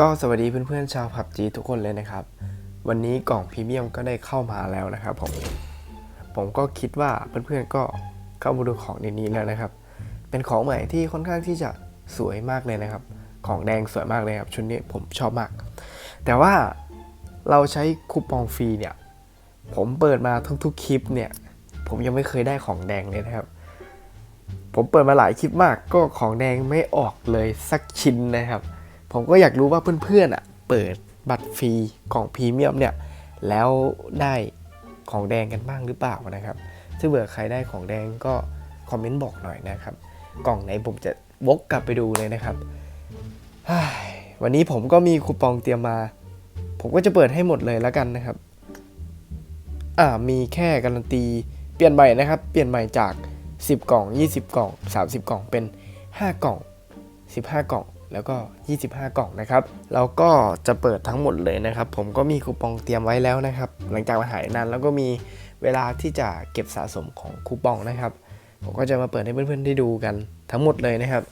ก็สวัสดีเพื่อนๆชาวผับจีทุกคนเลยนะครับ วันนี้กล่องพรีเมียมก็ได้เข้ามาแล้วนะครับผมผมก็คิดว่าเพื่อนๆก็เข้ามาดูของในนี้แล้วนะครับ เป็นของใหม่ที่ค่อนข้างที่จะสวยมากเลยนะครับ ของแดงสวยมากเลยครับชุดนี้ผมชอบมาก แต่ว่าเราใช้คูปองฟรีเนี่ย ผมเปิดมาทุกๆคลิปเนี่ย ผมยังไม่เคยได้ของแดงเลยนะครับ ผมเปิดมาหลายคลิปมากก็ของแดงไม่ออกเลยสักชิ้นนะครับ ผมก็อยากรู้ว่าเพื่อนๆอะเปิดบัตรฟรีของพรีเมียมเนี่ยแล้วได้ของแดงกันบ้างหรือเปล่านะครับถ้าเบื่อใครได้ของแดงก็คอมเมนต์บอกหน่อยนะครับ กล่องไหนผมจะวกกลับไปดูเลยนะครับวันนี้ผมก็มีคูปองเตรียมมา ผมก็จะเปิดให้หมดเลยแล้วกันนะครับ อ่ามีแค่การันตีเปลี่ยนใหม่นะครับ เปลี่ยนใหม่จาก 10 กล่อง 20 กล่อง 30 กล่องเป็น 5 กล่อง 15 กล่อง แล้วก็ 25 กล่องนะครับ แล้วก็จะเปิดทั้งหมดเลยนะครับ ผมก็มีคูปองเตรียมไว้แล้วนะครับ หลังจากมาหายนานแล้วก็มีเวลาที่จะเก็บสะสมของคูปองนะครับ ผมก็จะมาเปิดให้เพื่อนๆได้ดูกันทั้งหมดเลยนะครับ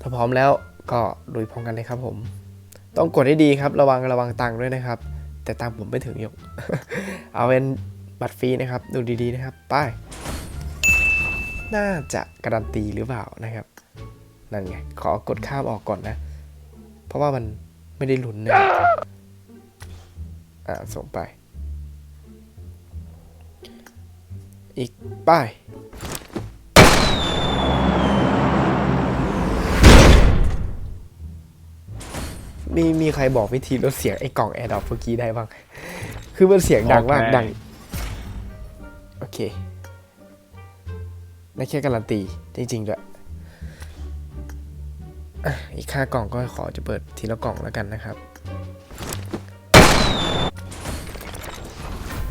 ถ้าพร้อมแล้วก็ลุยพร้อมกันเลยครับผม ต้องกดให้ดีครับ ระวังระวังตังค์ด้วยนะครับ แต่ตังค์ผมไม่ถึงยก เอาเป็นบัตรฟรีนะครับ ดูดีๆนะครับ ไป้ายน่าจะการันตีหรือเปล่านะครับ นั่นไง ขอกดข้ามออกก่อนนะ เพราะว่ามันไม่ได้ลุ้นนะอ่าส่งไป อีกป้ายมีมีใครบอกวิธีลดเสียงไอ้กล่องแอร์ดอปเมื่อกี้ได้บ้าง คือมันเสียงดังมากโอเคดัง โอเคได้แค่การันตี จริงๆด้วย อีกค่ากล่องก็ขอจะเปิดทีละกล่องแล้วกันนะครับ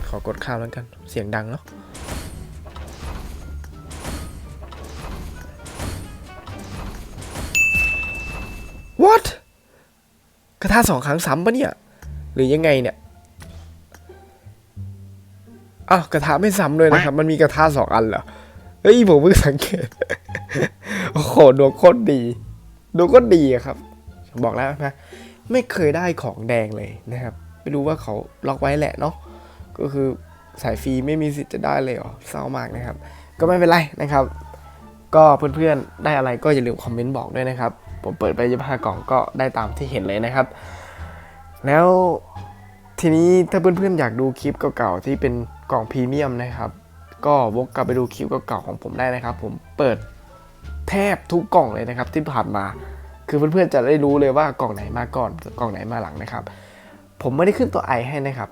ขอกดข้ามแล้วกัน เสียงดังเนาะ what กระทาสองครั้งซ้ำปะเนี่ย หรือยังไงเนี่ยอ้าวกระทะไม่ซ้ำเลยนะครับ มันมีกระทะสองอันเหรอ เฮ้ย ผมเพิ่งสังเกต โอ้โหดวงโคตรดี ดวงโคตรดีอะครับ บอกแล้วนะไม่เคยได้ของแดงเลยนะครับ ไม่รู้ว่าเขาล็อกไว้แหละเนาะก็คือสายฟรีไม่มีสิทธิ์จะได้เลยเหรอเศร้ามากนะครับ ก็ไม่เป็นไรนะครับ ก็เพื่อนๆได้อะไรก็อย่าลืมคอมเมนต์บอกด้วยนะครับ ผมเปิดไปยี่ห้ากล่องก็ได้ตามที่เห็นเลยนะครับ แล้วทีนี้ถ้าเพื่อนๆอยากดูคลิปเก่าๆที่เป็นกล่องพรีเมียมนะครับ ก็วกกลับไปดูคลิปเก่าๆของผมได้นะครับ ผมเปิด แทบทุกกล่องเลยนะครับที่ผ่านมา คือเพื่อนๆจะได้รู้เลยว่ากล่องไหนมาก่อนกล่องไหนมาหลังนะครับ ผมไม่ได้ขึ้นตัวไอให้นะครับ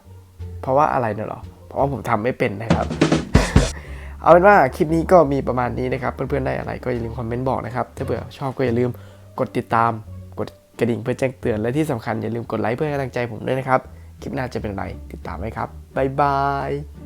เพราะว่าอะไรเนี่ยหรอ เพราะว่าผมทำไม่เป็นนะครับ เอาเป็นว่าคลิปนี้ก็มีประมาณนี้นะครับ เพื่อนๆได้อะไรก็อย่าลืมคอมเมนต์บอกนะครับ ถ้าเผื่อชอบก็อย่าลืมกดติดตามกดกระดิ่งเพื่อแจ้งเตือนและที่สำคัญอย่าลืมกดไลค์เพื่อให้กำลังใจผมด้วยนะครับ คลิปหน้าจะเป็นอะไรติดตามไว้ครับบ๊ายบาย